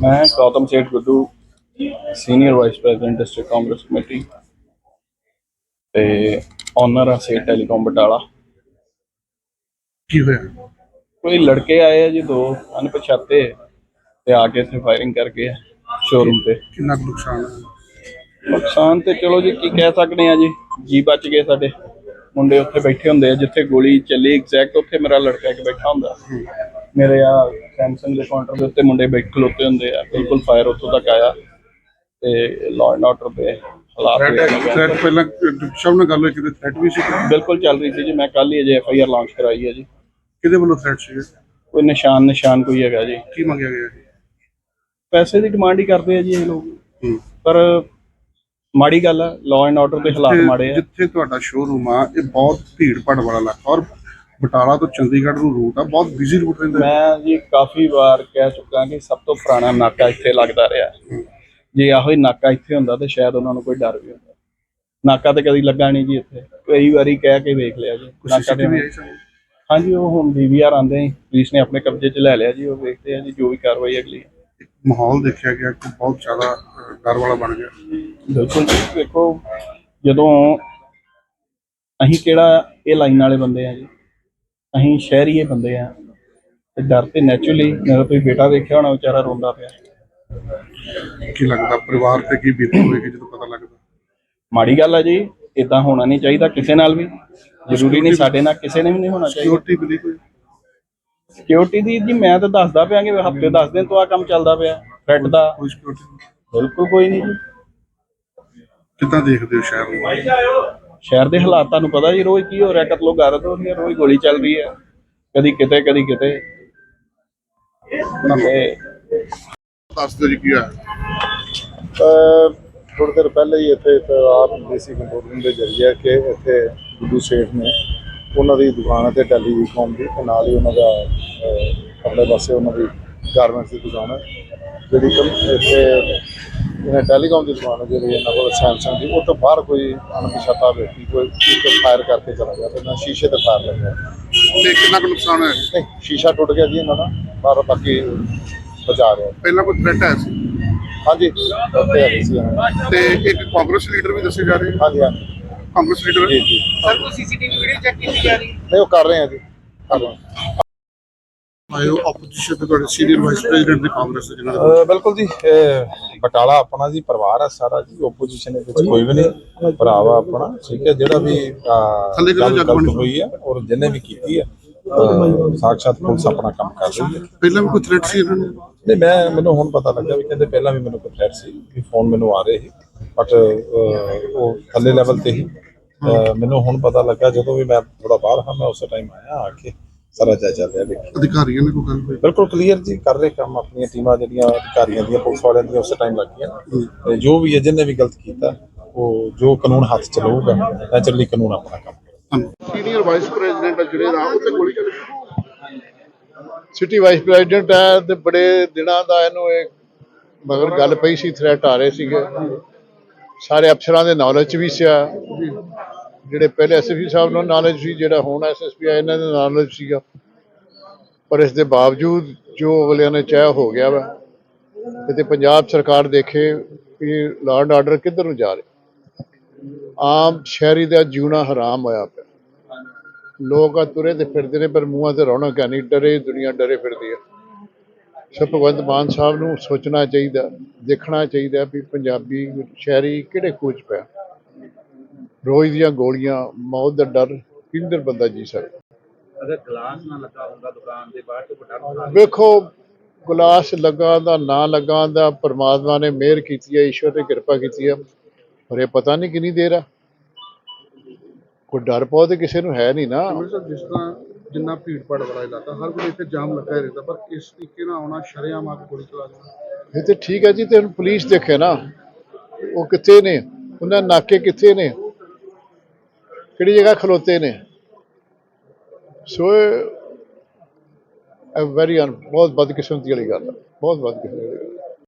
ਮੈਂ Gautam Seth Guddu senior vice president district Congress committee ਤੇ owner ਆ Seth telecom Batala ਕੀ ਹੋਇਆ? ਕੋਈ ਲੜਕੇ ਆਏ ਆ ਜੀ ਦੋ ਅਣਪਛਾਤੇ ਤੇ ਆ ਕੇ ਇੱਥੇ ਫਾਇਰਿੰਗ ਕਰਕੇ ਸ਼ੋਰੂਮ ਤੇ। ਕਿੰਨਾ ਕੁ ਨੁਕਸਾਨ ਨੁਕਸਾਨ ਤੇ ਚਲੋ ਜੀ ਕੀ ਕਹਿ ਸਕਦੇ ਆ ਜੀ ਜੀ ਬਚ ਗਏ ਸਾਡੇ। ਮੁੰਡੇ ਉੱਥੇ ਬੈਠੇ ਹੁੰਦੇ ਆ ਜਿੱਥੇ ਗੋਲੀ ਚੱਲੀ ਐਗਜ਼ੈਕਟ ਉੱਥੇ ਮੇਰਾ ਲੜਕਾ ਇੱਕ ਬੈਠਾ ਹੁੰਦਾ। ਮੇਰੇ ਆ ਸੈਮਸੰਗ ਦੇ ਕਾਊਂਟਰ ਦੇ ਉੱਤੇ ਮੁੰਡੇ ਬੈਠ ਖਲੋਤੇ ਹੁੰਦੇ ਆ ਬਿਲਕੁਲ ਫਾਇਰ ਉੱਥੋਂ ਤੱਕ ਆਇਆ ਤੇ ਲਾਅ ਐਂਡ ਆਰਡਰ ਦੇ ਹਾਲਾਤ ਥ੍ਰੈਟ ਵੇਖ ਲਓ। ਥ੍ਰੈਟ ਪਹਿਲਾਂ ਸਭ ਨਾਲ ਗੱਲ ਹੋਈ ਕਿਤੇ ਥ੍ਰੈਟ ਵੀ ਸੀ? ਬਿਲਕੁਲ ਚੱਲ ਰਹੀ ਸੀ ਜੀ ਮੈਂ ਕੱਲ ਹੀ ਅਜੇ ਐਫ ਆਈ ਆਰ ਲਾਂਚ ਕਰਾਈ ਹੈ ਜੀ। ਕਿਹਦੇ ਵੱਲੋਂ ਥ੍ਰੈਟ ਸੀ? ਕੋਈ ਨਿਸ਼ਾਨ ਨਿਸ਼ਾਨ ਕੋਈ ਹੈਗਾ ਜੀ। ਕੀ ਮੰਗਿਆ ਗਿਆ ਜੀ? ਪੈਸੇ ਦੀ ਡਿਮਾਂਡ ਹੀ ਕਰਦੇ ਆ ਜੀ ਇਹ ਲੋਕ। ਪਰ ਮਾੜੀ ਗੱਲ ਆ ਲਾਅ ਐਂਡ ਆਰਡਰ ਦੇ ਹਾਲਾਤ ਮਾੜੇ ਆ। ਜਿੱਥੇ ਤੁਹਾਡਾ ਸ਼ੋਰੂਮ ਆ ਇਹ ਬਹੁਤ ਭੀੜ ਭਾੜ ਵਾਲਾ ਇਲਾਕਾ ਔਰ ਬਟਾਲਾ ਤੋਂ ਚੰਡੀਗੜ੍ਹ ਨੂੰ ਰੂਟ ਆ ਬਹੁਤ ਬਿਜ਼ੀ ਰੂਟ ਰਹਿੰਦਾ। ਮੈਂ ਜੀ ਕਾਫੀ ਵਾਰ ਕਹਿ ਚੁੱਕਾ ਕਿ ਸਭ ਤੋਂ ਪੁਰਾਣਾ ਨਾਕਾ ਇੱਥੇ ਲੱਗਦਾ ਰਿਹਾ। ਜੇ ਆਹੋ ਹੀ ਨਾਕਾ ਇੱਥੇ ਹੁੰਦਾ ਤੇ ਸ਼ਾਇਦ ਉਹਨਾਂ ਨੂੰ ਕੋਈ ਡਰ ਵੀ ਹੁੰਦਾ। ਨਾਕਾ ਤੇ ਕਦੀ ਲੱਗਾ ਨਹੀਂ ਜੀ ਇੱਥੇ। ਕਈ ਵਾਰੀ ਕਹਿ ਕੇ ਵੇਖ ਲਿਆ ਜੀ ਨਾਕਾ ਤੇ ਹਾਂਜੀ ਉਹ ਹੁਣ ਡੀਵੀਆਰ ਆਂਦੇ ਪੁਲਿਸ ਨੇ ਆਪਣੇ ਕਬਜ਼ੇ 'ਚ ਲੈ ਲਿਆ ਜੀ ਉਹ ਵੇਖਦੇ ਆ ਜੀ ਜੋ ਵੀ ਕਾਰਵਾਈ ਅਗਲੀ ਮਾਹੌਲ ਦੇਖਿਆ ਗਿਆ ਕਿ ਬਹੁਤ ਜ਼ਿਆਦਾ ਡਰ ਵਾਲਾ ਬਣ ਗਿਆ। ਬਿਲਕੁਲ ਜੀ ਦੇਖੋ ਜਦੋਂ ਅਸੀਂ ਕਿਹੜਾ ਇਹ ਲਾਈਨ ਵਾਲੇ ਬੰਦੇ ਆ ਜੀ ਅਸੀਂ ਸ਼ਹਿਰੀਏ ਬੰਦੇ ਆ ਤੇ ਡਰ ਤੇ ਨੈਚੁਰਲੀ ਮੇਰਾ ਤੁਸੀਂ ਬੇਟਾ ਵੇਖਿਆ ਹੋਣਾ ਵਿਚਾਰਾ ਰੋਂਦਾ ਪਿਆ। ਕੀ ਲੱਗਦਾ ਪਰਿਵਾਰ ਤੇ ਕੀ ਬੀਤੀ ਹੋਏਗੀ ਜਦੋਂ ਪਤਾ ਲੱਗਦਾ? ਮਾੜੀ ਗੱਲ ਆ ਜੀ ਇਦਾਂ ਹੋਣਾ ਨਹੀਂ ਚਾਹੀਦਾ ਕਿਸੇ ਨਾਲ ਵੀ। ਜ਼ਰੂਰੀ ਨਹੀਂ ਸਾਡੇ ਨਾਲ ਕਿਸੇ ਨੇ ਵੀ ਨਹੀਂ ਹੋਣਾ ਚਾਹੀਦਾ। ਸਿਕਿਉਰਿਟੀ ਮਿਲੀ ਕੋਈ? ਸਿਕਿਉਰਿਟੀ ਦੀ ਜੀ ਮੈਂ ਤਾਂ ਦੱਸਦਾ ਪਿਆ ਕਿ ਹਫ਼ਤੇ 10 ਦਿਨ ਤੋਂ ਆ ਕੰਮ ਚੱਲਦਾ ਪਿਆ ਥ੍ਰੈਟ ਦਾ। ਕੋਈ ਸਿਕਿਉਰਿਟੀ ਬਿਲਕੁਲ ਕੋਈ ਨਹੀਂ ਜੀ। ਕਿੱਦਾਂ ਦੇਖਦੇ ਹੋ ਸ਼ਹਿਰ ਨੂੰ? ਸ਼ਹਿਰ ਦੇ ਹਾਲਾਤ ਤੁਹਾਨੂੰ ਪਤਾ ਜੀ ਰੋਜ਼ ਕੀ ਹੋ ਰਿਹਾ ਕਤਲੋ ਗਾਰਤ ਹੋ ਰਹੀ ਹੈ ਰੋਜ਼ ਗੋਲੀ ਚੱਲ ਰਹੀ ਹੈ। ਕਦੀ ਕਿਤੇ ਕਦੀ ਕਿਤੇ। ਤੇ ਦੱਸ ਦਿਓ ਜੀ ਕੀ ਹੋਇਆ? ਥੋੜੀ ਦੇਰ ਪਹਿਲੇ ਹੀ ਇੱਥੇ ਆਪ ਦੇਸੀ ਕੰਟਰੋਲ ਰੂਮ ਦੇ ਜ਼ਰੀਏ ਕਿ ਇੱਥੇ ਗੁੱਡੂ ਸੇਠ ਨੇ ਉਹਨਾਂ ਦੀ ਦੁਕਾਨ ਤੇ ਟੈਲੀਕਾਮ ਦੀ ਤੇ ਨਾਲ ਹੀ ਉਹਨਾਂ ਦਾ ਆਪਣੇ ਪਾਸੇ ਉਹਨਾਂ ਦੀ ਗਾਰਮੈਂਟਸ ਦੀ ਦੁਕਾਨ ਹੈ ਜਿਹੜੀ ਕਮ- ਇੱਥੇ ਇਹਨਾਂ ਟੈਲੀਕਾਮ ਦੀ ਦੁਕਾਨ ਹੈ ਜਿਹੜੀ ਇਹਨਾਂ ਕੋਲ ਸੈਮਸੰਗ ਦੀ ਉਹ ਤੋਂ ਬਾਹਰ ਕੋਈ ਅਣਪਛਾਤਾ ਵਿਅਕਤੀ ਕੋਈ ਇੱਕ ਫਾਇਰ ਕਰਕੇ ਚਲਾ ਗਿਆ ਤੇ ਨਾ ਸ਼ੀਸ਼ੇ ਤੇ ਫਾਇਰ ਲੱਗਿਆ। ਤੇ ਕਿੰਨਾ ਕੁ ਨੁਕਸਾਨ ਹੋਇਆ ਨਹੀਂ ਸ਼ੀਸ਼ਾ ਟੁੱਟ ਗਿਆ ਜੀ ਇਹਨਾਂ ਦਾ ਪਰ ਬਾਕੀ ਬਚਾ ਰਿਹਾ। ਪਹਿਲਾਂ ਕੋਈ ਥ੍ਰੈਟ ਆਇਆ ਸੀ? ਹਾਂਜੀ ਉੱਥੇ ਹੈਗੀ ਸੀ ਇਹਨਾਂ ਦੀ। ਤੇ ਇੱਕ ਕਾਂਗਰਸ ਲੀਡਰ ਵੀ ਦੱਸੇ ਜਾ ਰਹੇ ਹਾਂਜੀ ਹਾਂਜੀ। ਕਾਂਗਰਸ ਲੀਡਰ? ਜੀ ਜੀ। ਸਰ ਕੋਈ ਸੀਸੀਟੀਵੀ ਵੀਡੀਓ ਚੈੱਕ ਕੀਤੀ ਜਾ ਰਹੀ? ਹੈ ਨਹੀਂ ਉਹ ਕਰ ਰਹੇ ਆ ਜੀ। ਕਰ ਰਹੇ ਆ। ਆਇਓ ਆਪੋਜੀਸ਼ਨ ਦੇ ਤੁਹਾਡੇ ਸੀਨੀਅਰ ਵਾਈਸ ਪ੍ਰੈਜ਼ੀਡੈਂਟ ਦੇ ਕਾਂਗਰਸ ਦੇ ਅਹ ਬਿਲਕੁਲ ਜੀ ਇਹ ਬਟਾਲਾ ਆਪਣਾ ਜੀ ਪਰਿਵਾਰ ਆ ਸਾਰਾ ਜੀ ਓਪੋਜੀਸ਼ਨ ਦੇ ਵਿੱਚ ਕੋਈ ਵੀ ਨਹੀਂ ਭਰਾਵਾ ਆਪਣਾ ਠੀਕ ਹੈ ਜਿਹੜਾ ਵੀ ਅਹ, ਥੱਲੇ ਗੱਲ ਜੱਗ ਗਲਤ ਬਣੀ? ਹੋਈ ਹੈ ਔਰ ਜਿਹਨੇ ਵੀ ਕੀਤੀ ਹੈ ਅਹ, ਸਾਕਸ਼ਾਤ ਪੁਲਿਸ ਆਪਣਾ ਕੰਮ ਕਰ ਰਹੀ ਹੈ। ਪਹਿਲਾਂ ਵੀ ਕੋਈ ਥ੍ਰੈਟ ਸੀ ਇਹਨਾਂ ਨੂੰ? ਨਹੀਂ ਮੈਂ ਮੈਨੂੰ ਹੁਣ ਪਤਾ ਲੱਗਾ ਵੀ ਕਹਿੰਦੇ ਪਹਿਲਾਂ ਵੀ ਮੈਨੂੰ ਕੋਈ ਥ੍ਰੈਟ ਸੀ ਵੀ ਫੋਨ ਮੈਨੂੰ ਆ ਰਹੇ ਸੀ ਬਟ ਉਹ ਥੱਲੇ ਲੈਵਲ ਤੇ ਹੀ ਅਹ, ਮੈਨੂੰ ਹੁਣ ਪਤਾ ਲੱਗਾ ਜਦੋਂ ਵੀ ਮੈਂ ਥੋੜਾ ਬਾਹਰ ਹਾਂ ਮੈਂ ਉਸੇ ਟਾਈਮ ਆਇਆ ਆ ਕੇ ਸਾਰਾ ਜਾਇਜ਼ਾ ਲਿਆ ਦੇਖਿਆ ਅਧਿਕਾਰੀਆਂ ਨੇ ਕੋਈ ਗੱਲ ਹੋਈ? ਬਿਲਕੁਲ ਕਲੀਅਰ ਜੀ ਕਰ ਰਹੇ ਕੰਮ ਆਪਣੀਆਂ ਟੀਮਾਂ ਜਿਹੜੀਆਂ ਅਧਿਕਾਰੀਆਂ ਦੀਆਂ ਪੁਲਿਸ ਵਾਲਿਆਂ ਦੀਆਂ ਉਸੇ ਟਾਈਮ ਲੱਗੀਆਂ। ਤੇ ਜੋ ਵੀ ਹੈ ਜਿਹਨੇ ਵੀ ਗਲਤ ਕੀਤਾ ਉਹ ਜੋ ਕਾਨੂੰਨ ਹੱਥ ਚ ਲਊਗਾ ਨੈਚੁਰਲੀ ਕਾਨੂੰਨ ਆਪਣਾ ਕੰਮ ਸੀਨੀਅਰ ਵਾਈਸ ਪ੍ਰੈਜ਼ੀਡੈਂਟ ਆ ਜਿਹੜੇ ਦਾ ਉੱਤੇ ਗੋਲੀ ਚੱਲੀ। ਸਿਟੀ ਵਾਈਸ ਪ੍ਰੈਜ਼ੀਡੈਂਟ ਹੈ ਤੇ ਬੜੇ ਦਿਨਾਂ ਦਾ ਇਹਨੂੰ ਇਹ ਮਗਰ ਗੱਲ ਪਈ ਸੀ ਥ੍ਰੈਟ ਆ ਰਹੇ ਸੀਗੇ। ਸਾਰੇ ਅਫਸਰਾਂ ਦੇ ਨੌਲੇਜ ਵੀ ਸੀ ਜਿਹੜੇ ਪਹਿਲੇ ਐਸਐਸਪੀ ਸਾਹਿਬ ਨੂੰ ਨੌਲੇਜ ਸੀ, ਜਿਹੜਾ ਹੁਣ ਐਸਐਸਪੀ ਆ, ਇਹਨਾਂ ਦੇ ਨੌਲੇਜ ਸੀਗਾ। ਪਰ ਇਸ ਦੇ ਬਾਵਜੂਦ ਜੋ ਅਗਲਿਆਂ ਨੇ ਚਾਹਿਆ ਹੋ ਗਿਆ ਵਾ ਤੇ ਪੰਜਾਬ ਸਰਕਾਰ ਦੇਖੇ ਕਿ ਲਾਰਡ ਆਰਡਰ ਕਿੱਧਰ ਨੂੰ ਜਾ ਰਿਹਾ। ਆਮ ਸ਼ਹਿਰੀ ਦਾ ਜਿਉਣਾ ਹਰਾਮ ਹੋਇਆ ਪਿਆ। ਲੋਕ ਆ ਤੁਰੇ ਤੇ ਫਿਰਦੇ ਨੇ, ਪਰ ਮੂੰਹਾਂ ਤੇ ਰੌਣਕ ਹੈ ਨਹੀਂ, ਡਰੇ, ਦੁਨੀਆ ਡਰੇ ਫਿਰਦੀ ਹੈ। ਸੋ ਭਗਵੰਤ ਮਾਨ ਸਾਹਿਬ ਨੂੰ ਸੋਚਣਾ ਚਾਹੀਦਾ, ਦੇਖਣਾ ਚਾਹੀਦਾ ਵੀ ਪੰਜਾਬੀ ਸ਼ਹਿਰੀ ਕਿਹੜੇ ਖੋਜ ਪਿਆ। ਰੋਜ਼ ਦੀਆਂ ਗੋਲੀਆਂ ਮੌਤ ਦਾ ਡਰ ਕਿੰਦਰ ਬੰਦਾ ਜੀ ਸਕਦਾ ਅਗਰ ਗਲਾਸ ਨਾ ਲੱਗਾ ਹੁੰਦਾ ਦੁਕਾਨ ਦੇ ਬਾਹਰ ਤੇ ਵੱਡਾ ਵੇਖੋ ਗਲਾਸ ਲੱਗਾ ਦਾ ਨਾ ਲੱਗਾ ਦਾ ਪਰਮਾਤਮਾ ਨੇ ਮਿਹਰ ਕੀਤੀ ਹੈ ਈਸ਼ਵਰ ਨੇ ਕਿਰਪਾ ਕੀਤੀ ਹੈ ਪਰ ਇਹ ਪਤਾ ਨਹੀਂ ਕਿੰਨੀ ਦੇਰ ਆ। ਕੋਈ ਡਰ ਪਾਉ ਤੇ ਕਿਸੇ ਨੂੰ ਹੈ ਨਹੀਂ ਨਾ। ਜਿਸ ਤਰ੍ਹਾਂ ਜਿੰਨਾ ਭੀੜ ਭਾੜ ਵਾਲਾ ਇਲਾਕਾ ਹਰ ਕੋਈ ਇੱਥੇ ਜਾਮ ਲੱਗਾ ਹੀ ਰਹਿੰਦਾ ਪਰ ਇਸ ਤਰੀਕੇ ਨਾਲ ਆਉਣਾ ਸ਼ਰੇਆਮ ਆ ਗੋਲੀ ਚਲਾ ਦੇਣਾ। ਇਹ ਤੇ ਠੀਕ ਹੈ ਜੀ ਤੇ ਹੁਣ ਪੁਲਿਸ ਦੇਖੇ ਨਾ ਉਹ ਕਿੱਥੇ ਨੇ? ਉਹਨਾਂ ਨਾਕੇ ਕਿੱਥੇ ਨੇ? ਕਿਹੜੀ ਜਗ੍ਹਾ ਖਲੋਤੇ ਨੇ? ਸੋ ਇਹ ਵੈਰੀ ਬਹੁਤ ਬਦਕਿਸਮਤੀ ਵਾਲੀ ਗੱਲ ਹੈ ਬਹੁਤ ਬਦਕਿਸਮਤੀ ਵਾਲੀ ਗੱਲ